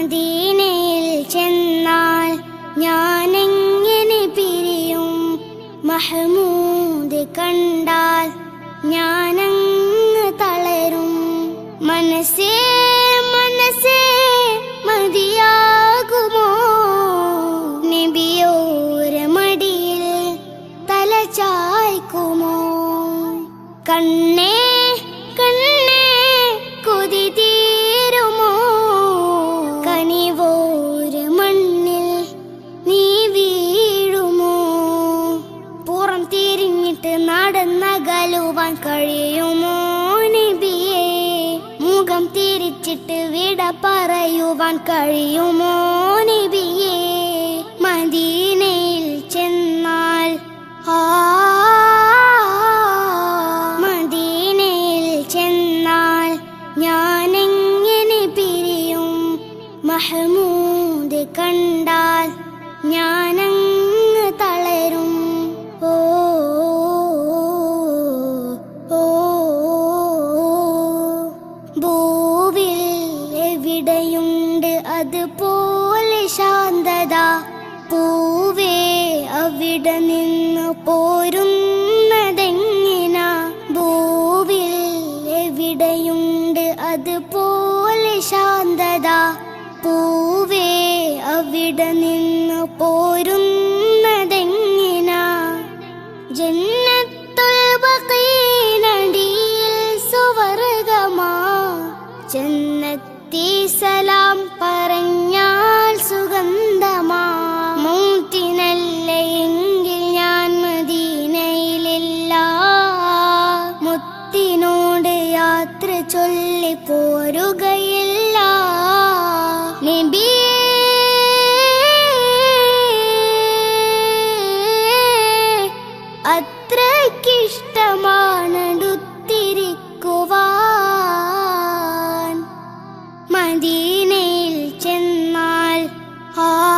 മദീനയിൽ ചെന്നാൽ ഞാനെങ്ങനെ പിരിയും? മഹമൂദ് കണ്ടാൽ ഞാനങ്ങ് തളരും. മനസ്സേ മനസ്സേ മതിയാകുമോ? നബിയോര മടിയിൽ തല ചായ്ക്കുമോ? കണ്ണേ കനിവോര് മണ്ണിൽ നീ വീഴുമോ? പുറം തിരിഞ്ഞിട്ട് നടന്നകലുവാൻ കഴിയുമോ നബിയേ? മുഖം തിരിച്ചിട്ട് വിട പറയുവാൻ കഴിയുമോ നബിയേ? മദീനയിൽ ചെന്നാൽ ആ മദീനയിൽ ചെന്നാൽ പിരിയും മഹമൂദ് കണ്ടാൽ ഞാനങ്ങ് തളരും. ഓ ഓ ഭൂവിൽ എവിടെയുണ്ട് അതുപോലെ ശാന്തത? പൂവേ അവിടെ നിന്ന് പോരുന്നതെങ്ങിന? ഭൂവിൽ എവിടെയുണ്ട് അതുപോലെ ശാന്തത? പൂവേ അവിടെ നിന്ന് പോരുന്നതെങ്ങിന? ജന്നത്തുൽ സുവർഗമാ. ജന്നത്തി സലാം പറഞ്ഞാൽ സുഗന്ധമാ. മൂത്തിനല്ല എങ്കിൽ ഞാൻ മദീനയിലില്ല. മുത്തിനോട് യാത്ര ചൊല്ലി മദീനയിൽ ചെന്നാൽ ആ